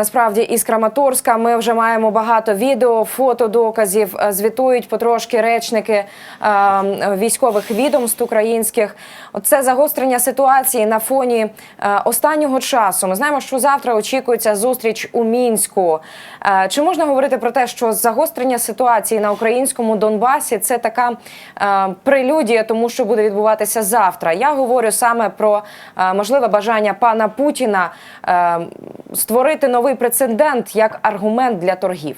Насправді із Краматорська ми вже маємо багато відео, фото, доказів. Е, Звітують потрошки речники е, військових відомств українських. Оце загострення ситуації на фоні е, останнього часу. Ми знаємо, що завтра очікується зустріч у мінську. Чи можна говорити про те, що загострення ситуації на українському Донбасі це така прелюдія, тому що буде відбуватися завтра? Я говорю саме про можливе бажання пана Путіна створити новий прецедент як аргумент для торгів.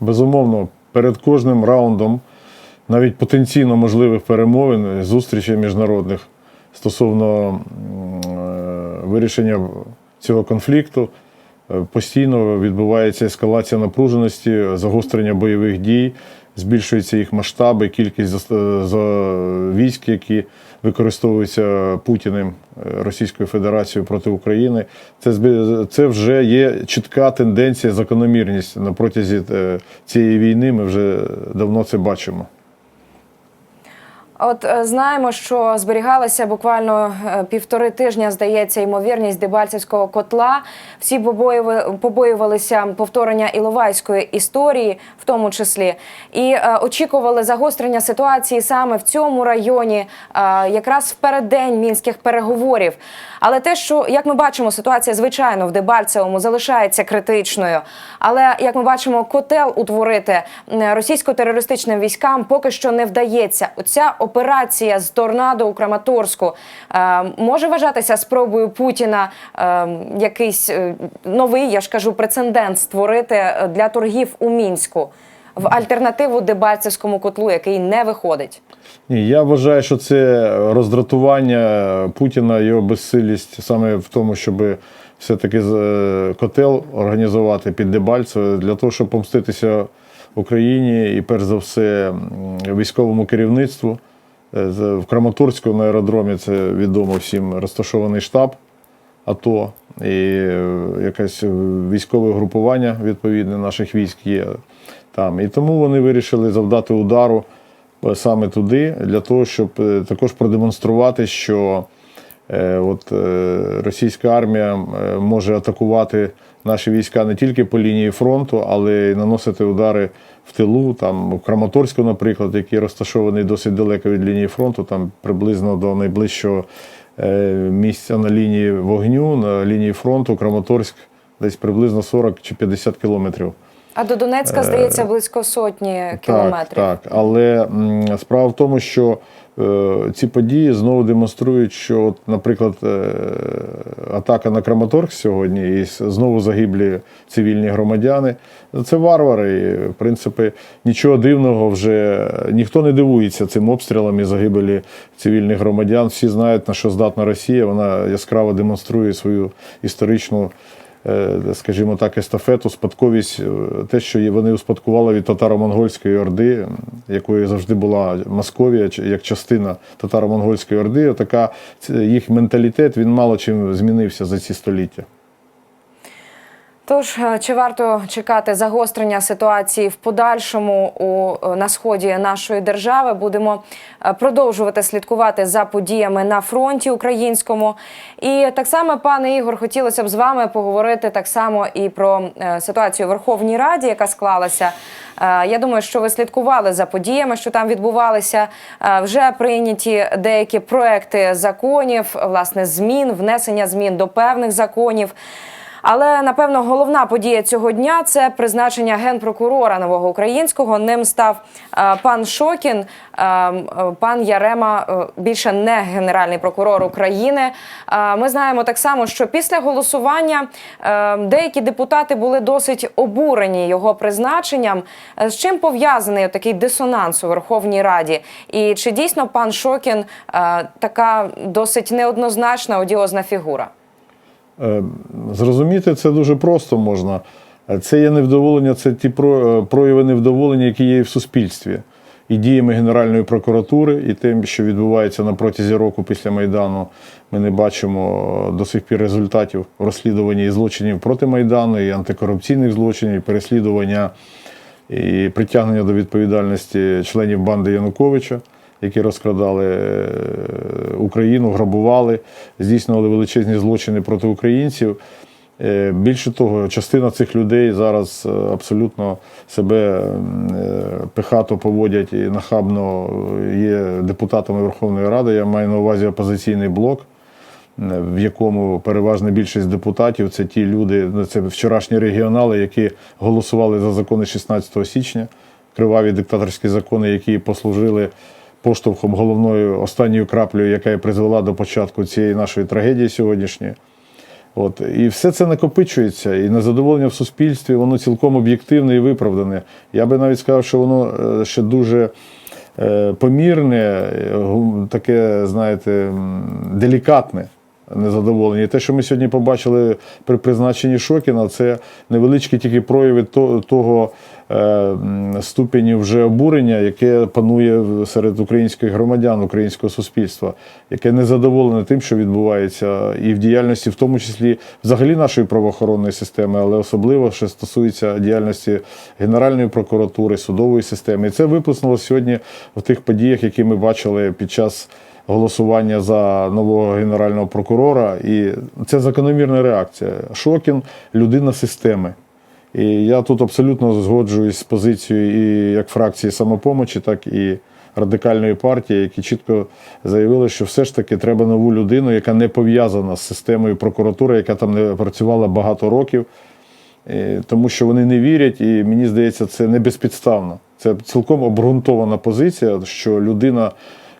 Безумовно, перед кожним раундом, навіть потенційно можливих перемовин, зустрічей міжнародних стосовно е, вирішення цього конфлікту, е, постійно відбувається ескалація напруженості, загострення бойових дій, збільшуються їх масштаби, кількість за- військ, які використовуються Путіним е, Російською Федерацією проти України. Це це вже є чітка тенденція, закономірність на протязі е, цієї війни. Ми вже давно це бачимо. От е, знаємо, що зберігалася буквально е, півтори тижня, здається, ймовірність Дебальцевського котла. Всі побоювали- побоювалися повторення Іловайської історії, в тому числі, і е, очікували загострення ситуації саме в цьому районі, якраз в переддень мінських переговорів. Але те, що як ми бачимо, ситуація звичайно в Дебальцевому залишається критичною. Але як ми бачимо, котел утворити російсько-терористичним військам поки що не вдається. Оця операція з торнадо у Краматорську е, може вважатися спробою Путіна е, якийсь е, новий, я ж кажу, прецедент створити для торгів у мінську в альтернативу Дебальцевському котлу, який не виходить. Ні, я вважаю, що це роздратування Путіна, його безсилість саме в тому, щоб все-таки котел організувати під Дебальцеве для того, щоб помститися Україні і, перш за все, військовому керівництву. Е, В Краматорську на аеродромі це відомо всім розташований штаб АТО і е, якесь військове групування відповідне наших військ є там. І тому вони вирішили завдати удару е, саме туди, для того, щоб також продемонструвати, що от, російська армія може атакувати наші війська не тільки по лінії фронту, але й наносити удари в тилу, там у Краматорську, наприклад, який розташований досить далеко від лінії фронту, там приблизно до найближчого е, місця на лінії вогню, на лінії фронту, Краматорськ, десь приблизно 40 чи 50 кілометрів. А до Донецька здається близько сотні кілометрів. Так, так. Але справа в тому, що е, ці події знову демонструють, що, от, наприклад, е, атака на Краматорськ сьогодні і знову загиблі цивільні громадяни. Це варвари. І, в принципі, нічого дивного вже ніхто не дивується цим обстрілам і загибелі цивільних громадян. Всі знають, на що здатна Росія. Вона яскраво демонструє свою історичну е, скажімо так, естафету, спадковість, е, те, що вони успадкували від татаро-монгольської орди, якою завжди була Московія, як частина татаро-монгольської орди. Така їх менталітет він мало чим змінився за ці століття. Тож е, чи варто чекати загострення ситуації в подальшому у е, на сході нашої держави? Будемо е, продовжувати слідкувати за подіями на фронті українському. І так само, пане Ігор, хотілося б з вами поговорити так само і про ситуацію у Верховній Раді, яка склалася. Я думаю, що ви слідкували за подіями, що там відбувалися. Вже прийняті деякі проекти законів, власне, змін, внесення змін до певних законів. Але напевно головна подія цього дня це призначення генпрокурора нового українського. Ним став е, пан Шокін, е, е, пан Ярема е, більше не генеральний прокурор України. Ми знаємо так само, що після голосування деякі депутати були досить обурені його призначенням. З чим пов'язаний такий дисонанс у Верховній Раді? І чи дійсно пан Шокін така досить неоднозначна одіозна фігура? Е, Зрозуміти це дуже просто можна. Е, Це є невдоволення, це ті е, прояви невдоволення, які є і в суспільстві, і діями Генеральної прокуратури, і тим, що відбувається на протязі року після Майдану. Ми не бачимо до сих пір результатів розслідування і злочинів проти Майдану, і антикорупційних злочинів, і переслідування і притягнення до відповідальності членів банди Януковича. Які розкрадали е, Україну, грабували, здійснювали величезні злочини проти українців. Е, Більше того, частина цих людей зараз е, абсолютно себе пихато поводять і нахабно є депутатами Верховної Ради. Я маю на увазі опозиційний блок, в якому переважна більшість депутатів це ті люди, ну, це вчорашні регіонали, які голосували за закони 16 січня, криваві диктаторські закони, які послужили поштовхом головною останньою краплею, яка і призвела до початку цієї нашої трагедії сьогоднішньої. От. І все це накопичується, і незадоволення в суспільстві, воно цілком об'єктивне і виправдане. Я би навіть сказав, що воно е, ще дуже е, помірне, е, таке, знаєте, делікатне незадоволення. І те, що ми сьогодні побачили при призначенні Шокіна, це невеличкі тільки прояви того е, ступені вже обурення, яке панує серед українських громадян, українського суспільства, яке незадоволене тим, що відбувається, і в діяльності, в тому числі взагалі нашої правоохоронної системи, але особливо що стосується діяльності Генеральної прокуратури, судової системи. І це виплеснулося сьогодні в тих подіях, які ми бачили під час голосування за нового генерального прокурора. І це закономірна реакція. Шокін людина системи. І я тут абсолютно згоджуюсь з позицією і як фракції самопомочі, так і радикальної партії, які чітко заявили, що все ж таки треба нову людину, яка не пов'язана з системою прокуратури, яка там не працювала багато років. Тому що вони не вірять, і мені здається, це не безпідставно. Це цілком обґрунтована позиція, що людина,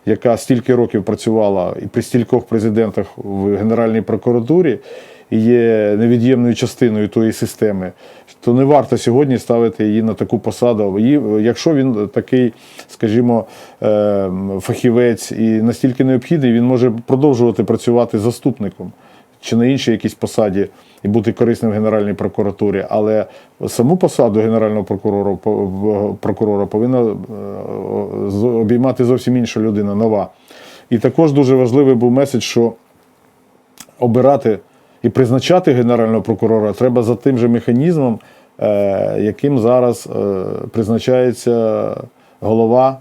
яка стільки років працювала і при стількох президентах в Генеральній прокуратурі, і є невід'ємною частиною тої системи, то не варто сьогодні ставити її на таку посаду. І якщо він такий, скажімо, е, фахівець і настільки необхідний, він може продовжувати працювати заступником чи на іншій якійсь посаді і бути корисним в Генеральній прокуратурі. Але саму посаду генерального прокурора, прокурора повинна е, обіймати зовсім інша людина, нова. І також дуже важливий був меседж, що обирати і призначати генерального прокурора треба за тим же механізмом, е, яким зараз е, призначається голова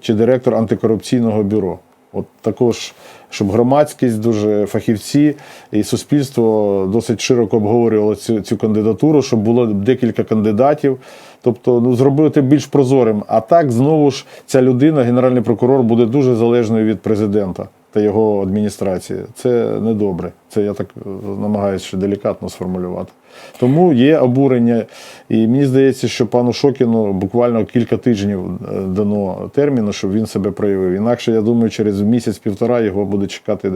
чи директор антикорупційного бюро. От також, щоб громадськість, дуже фахівці і суспільство досить широко обговорювало цю, цю кандидатуру, щоб було декілька кандидатів. Тобто, ну, зробити більш прозорим. А так, знову ж, ця людина, генеральний прокурор, буде дуже залежною від президента та його адміністрації. Це недобре. Це я так е, намагаюся ще делікатно сформулювати. Тому є обурення, і мені здається, що пану Шокіну буквально кілька тижнів е, дано терміну, щоб він себе проявив. Інакше, я думаю, через місяць-півтора його буде чекати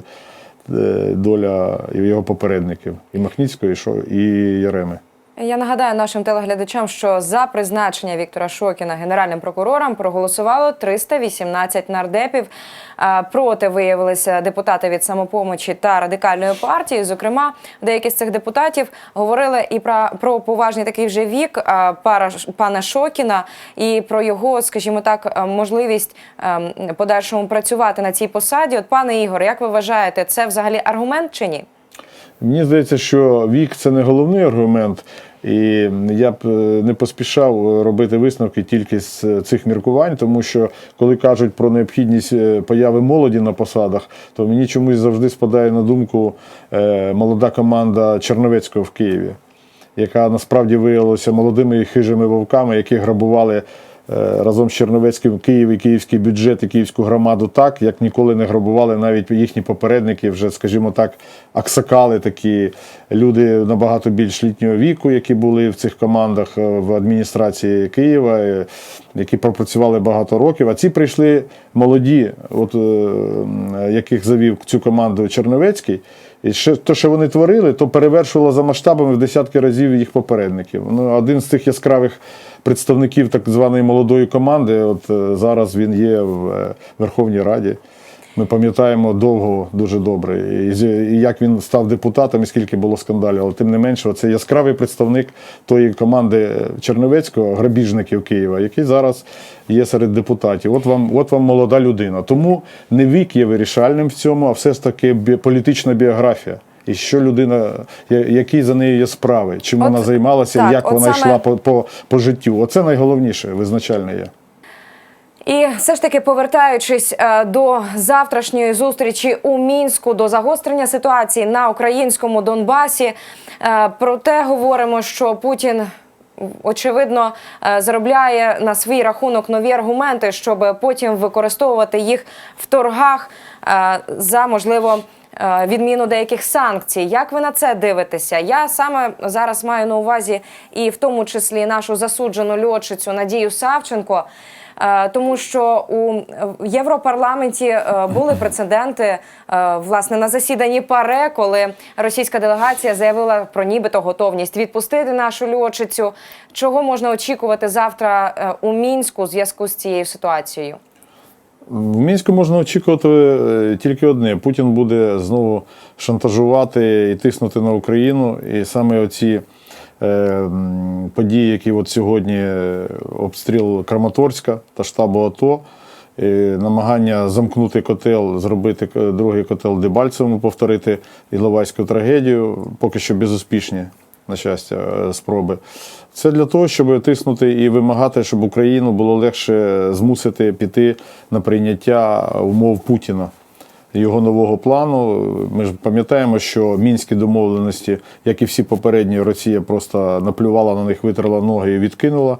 е, доля його попередників і Махніцького, і Яреми. Я нагадаю нашим телеглядачам, що за призначення Віктора Шокіна генеральним прокурором проголосувало 318 нардепів. Проти виявилися депутати від самопомочі та радикальної партії. Зокрема, деякі з цих депутатів говорили і про, про поважний такий вже вік пара пана Шокіна, і про його, скажімо так, можливість ем, подальшому працювати на цій посаді. От пане Ігор, як ви вважаєте, це взагалі аргумент чи ні? Мені здається, що вік це не головний аргумент, і я б е, не поспішав робити висновки тільки з е, цих міркувань, тому що коли кажуть про необхідність е, появи молоді на посадах, то мені чомусь завжди спадає на думку е, молода команда Черновецького в Києві, яка насправді виявилася молодими і хижими вовками, які грабували. Е, Разом з Черновецьким Київ і київський бюджет і київську громаду так, як ніколи не грабували навіть їхні попередники, вже, скажімо так, аксакали такі люди набагато більш літнього віку, які були в цих командах е, в адміністрації Києва, е, які пропрацювали багато років. А ці прийшли молоді, от, яких завів цю команду Черновецький. І ще те, що вони творили, то перевершувало за масштабами в десятки разів їх попередників. Ну, один з цих яскравих представників так званої молодої команди, от е, зараз він є в е, Верховній Раді. Ми пам'ятаємо довго дуже добре, і, як він став депутатом, і скільки було скандалів. Але тим не менше, це яскравий представник тої команди Черновецького, грабіжників Києва, який зараз є серед депутатів. От вам, от вам молода людина. Тому не вік є вирішальним в цьому, а все ж таки політична біографія. І що людина, які за нею є справи, чим От, вона займалася, так, як вона саме- йшла по, по, по життю. Оце найголовніше, визначальне є. І все ж таки, повертаючись е, до завтрашньої зустрічі у мінську, до загострення ситуації на українському Донбасі, е, проте говоримо, що Путін. Очевидно, е, заробляє на свій рахунок нові аргументи, щоб потім використовувати їх в торгах за можливо відміну деяких санкцій. Як ви на це дивитеся? Я саме зараз маю на увазі і в тому числі нашу засуджену льотчицю Надію Савченко. Е, Тому що у Європарламенті е, були прецеденти е, власне на засіданні ПАРЕ, коли російська делегація заявила про нібито готовність відпустити нашу льотчицю. Чого можна очікувати завтра е, у мінську у зв'язку з цією ситуацією? В Мінську можна очікувати е, тільки одне: Путін буде знову шантажувати і тиснути на Україну. І саме оці е, події, які от сьогодні е, обстріл Краматорська та штабу АТО, е, намагання замкнути котел, зробити другий котел Дебальцевому, повторити Іловайську трагедію, поки що безуспішні. На щастя, е, спроби. Це для того, щоб тиснути і вимагати, щоб Україну було легше змусити піти на прийняття умов Путіна, його нового плану. Ми ж пам'ятаємо, що мінські домовленості, як і всі попередні, Росія просто наплювала на них, витерла ноги і відкинула,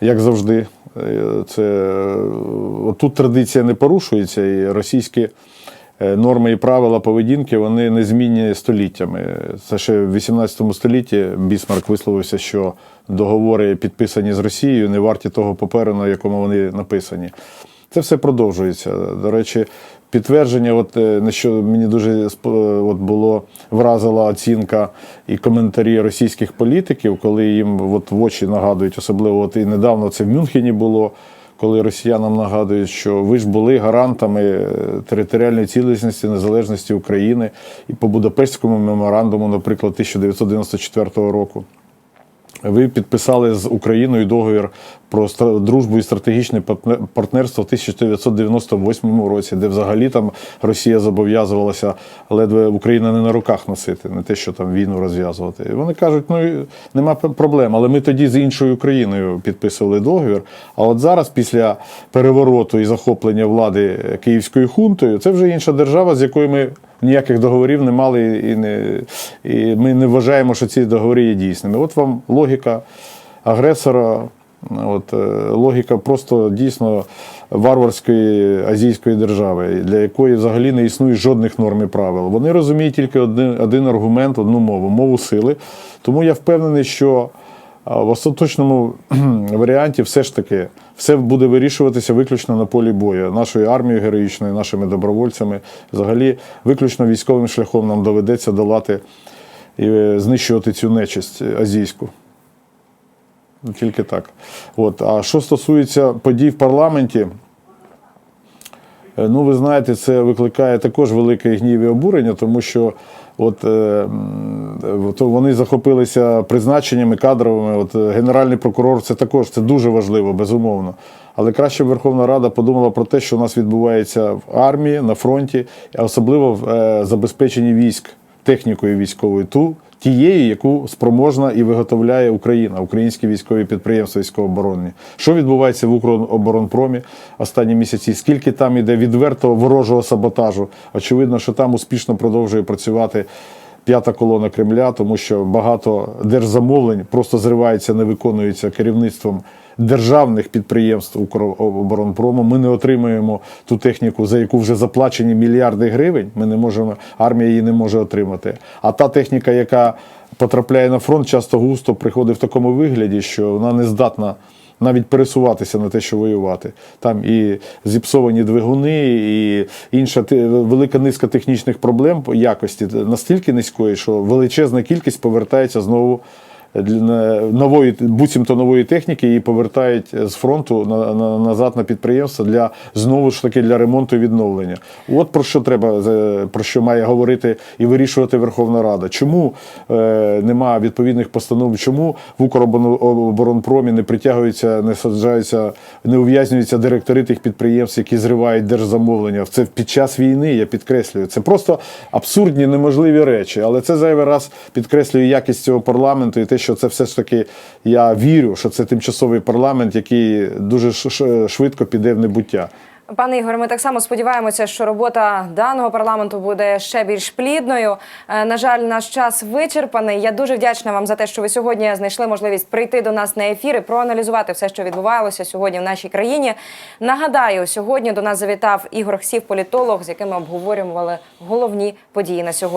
як завжди. Е, Це е, тут традиція не порушується, і російські норми і правила поведінки вони незмінні століттями. Це ще в 18 столітті Бісмарк висловився, що договори, підписані з Росією, не варті того паперу, на якому вони написані. Це все продовжується. До речі, підтвердження, от е, на що мені дуже от було вразила оцінка і коментарі російських політиків, коли їм от в очі нагадують, особливо от і недавно це в Мюнхені було. Коли росіянам нагадують, що ви ж були гарантами е, територіальної цілісності, незалежності України і по Будапештському меморандуму, наприклад, 1994 року. Ви підписали з Україною договір про дружбу і стратегічне партне- партнерство в 1998 році, де взагалі там Росія зобов'язувалася ледве Україна не на руках носити, не те, що там війну розв'язувати. І вони кажуть, ну нема проблем, але ми тоді з іншою Україною підписували договір. А от зараз, після перевороту і захоплення влади київською хунтою, це вже інша держава, з якою ми ніяких договорів не мали, і, не, і ми не вважаємо, що ці договори є дійсними. От вам логіка агресора, от, е, логіка просто дійсно варварської азійської держави, для якої взагалі не існує жодних норм і правил. Вони розуміють тільки один, один аргумент, одну мову мову сили. Тому я впевнений, що в остаточному варіанті все ж таки все буде вирішуватися виключно на полі бою. Нашою армією героїчною, нашими добровольцями. Взагалі, виключно військовим шляхом нам доведеться долати і е, знищувати цю нечисть азійську. Ну, Тільки так. От. А що стосується подій в парламенті, Е, Ну, ви знаєте, це викликає також великий гнів і обурення, тому що от, е, то вони захопилися призначеннями кадровими. От е, Генеральний прокурор це також це дуже важливо, безумовно. Але краще Верховна Рада подумала про те, що у нас відбувається в армії, на фронті, а особливо в е, забезпеченні військ, технікою військовою, ту, тією, яку спроможна і виготовляє Україна, українські військові підприємства військово-оборонні. Що відбувається в Укроборонпромі останні місяці? Скільки там іде відвертого ворожого саботажу? Очевидно, що там успішно продовжує працювати. П'ята колона Кремля, тому що багато держзамовлень просто зривається, не виконується керівництвом державних підприємств Укроборонпрому. Ми не отримуємо ту техніку, за яку вже заплачені мільярди гривень. Ми не можемо, армія її не може отримати. А та техніка, яка потрапляє на фронт, часто густо приходить в такому вигляді, що вона не здатна навіть пересуватися на те, що воювати. Там і зіпсовані двигуни, і інша велика низка технічних проблем якості настільки низької, що величезна кількість повертається знову. Нової буцімто нової техніки і повертають з фронту на, на, назад на підприємство для знову ж таки для ремонту і відновлення. От про що треба про що має говорити і вирішувати Верховна Рада. Чому е, нема відповідних постанов? Чому в Укроборонпромі не притягуються, не саджаються, не ув'язнюються директори тих підприємств, які зривають держзамовлення? Це під час війни, я підкреслюю. Це просто абсурдні, неможливі речі. Але це зайвий раз підкреслює якість цього парламенту і те, що це все ж таки я вірю, що це тимчасовий парламент, який дуже швидко піде в небуття. Пане Ігоре, ми так само сподіваємося, що робота даного парламенту буде ще більш плідною. Е, На жаль, наш час вичерпаний. Я дуже вдячна вам за те, що ви сьогодні знайшли можливість прийти до нас на ефір і проаналізувати все, що відбувалося сьогодні в нашій країні. Нагадаю, сьогодні до нас завітав Ігор Хсів, політолог, з яким ми обговорювали головні події на сьогодні.